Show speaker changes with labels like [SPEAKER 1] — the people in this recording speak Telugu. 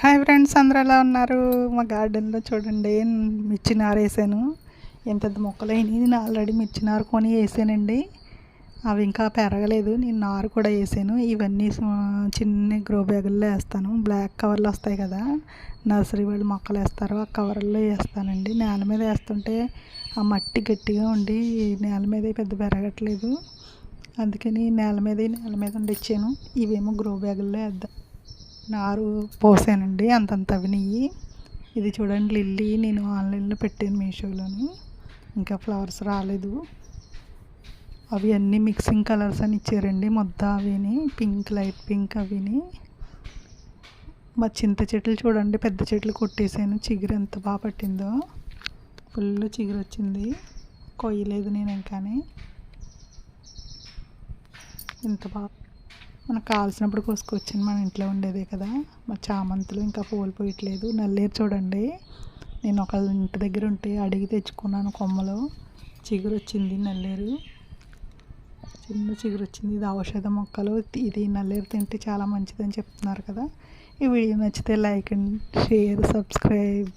[SPEAKER 1] హాయ్ ఫ్రెండ్స్ అందరూ ఎలా ఉన్నారు? మా గార్డెన్లో చూడండి మిర్చి నారు వేసాను. ఎంత మొక్కలు నేను ఆల్రెడీ మిర్చి నారు కొని వేసానండి. అవి ఇంకా పెరగలేదు. నేను నారు కూడా వేసాను. ఇవన్నీ చిన్న గ్రో బ్యాగుల్లో వేస్తాను. బ్లాక్ కవర్లు వస్తాయి కదా నర్సరీ వాళ్ళు మొక్కలు వేస్తారు ఆ కవర్లో వేస్తానండి. నేల మీద వేస్తుంటే ఆ మట్టి గట్టిగా ఉండి నేల మీద పెద్ద పెరగట్లేదు. అందుకని నేల మీద నేల మీద ఉండిచ్చాను ఇవేమో గ్రో బ్యాగుల్లో వేద్దాం. నారు పోసానండి అంతంత అవినయ్యి ఇది చూడండి లిల్లీ నేను ఆన్లైన్లో పెట్టాను మీషోలోని. ఇంకా ఫ్లవర్స్ రాలేదు. అవి అన్నీ మిక్సింగ్ కలర్స్ అని ఇచ్చారండి మొద్ద అవిని పింక్ లైట్ పింక్ అవిని. మా చింత చెట్లు చూడండి పెద్ద చెట్లు కొట్టేసాను. చిగురు ఎంత బాగా పట్టిందో. ఫుల్ చిగురు వచ్చింది. కొయ్యలేదు నేను ఇంకానే. ఇంత బాగా మనకు కావాల్సినప్పుడు కోసుకొచ్చింది మన ఇంట్లో ఉండేదే కదా. మా చామంతులు ఇంకా పూలు పోయట్లేదు నల్లేరు చూడండి. నేను ఒక ఇంటి దగ్గర ఉంటే అడిగి తెచ్చుకున్నాను కొమ్మలు. చిగురు వచ్చింది నల్లేరు. చిన్న చిగురు వచ్చింది ఇది ఔషధ మొక్కలు. ఇది నల్లేరు తింటే చాలా మంచిదని చెప్తున్నారు కదా. ఈ వీడియో నచ్చితే లైక్ అండ్ షేర్ సబ్స్క్రైబ్.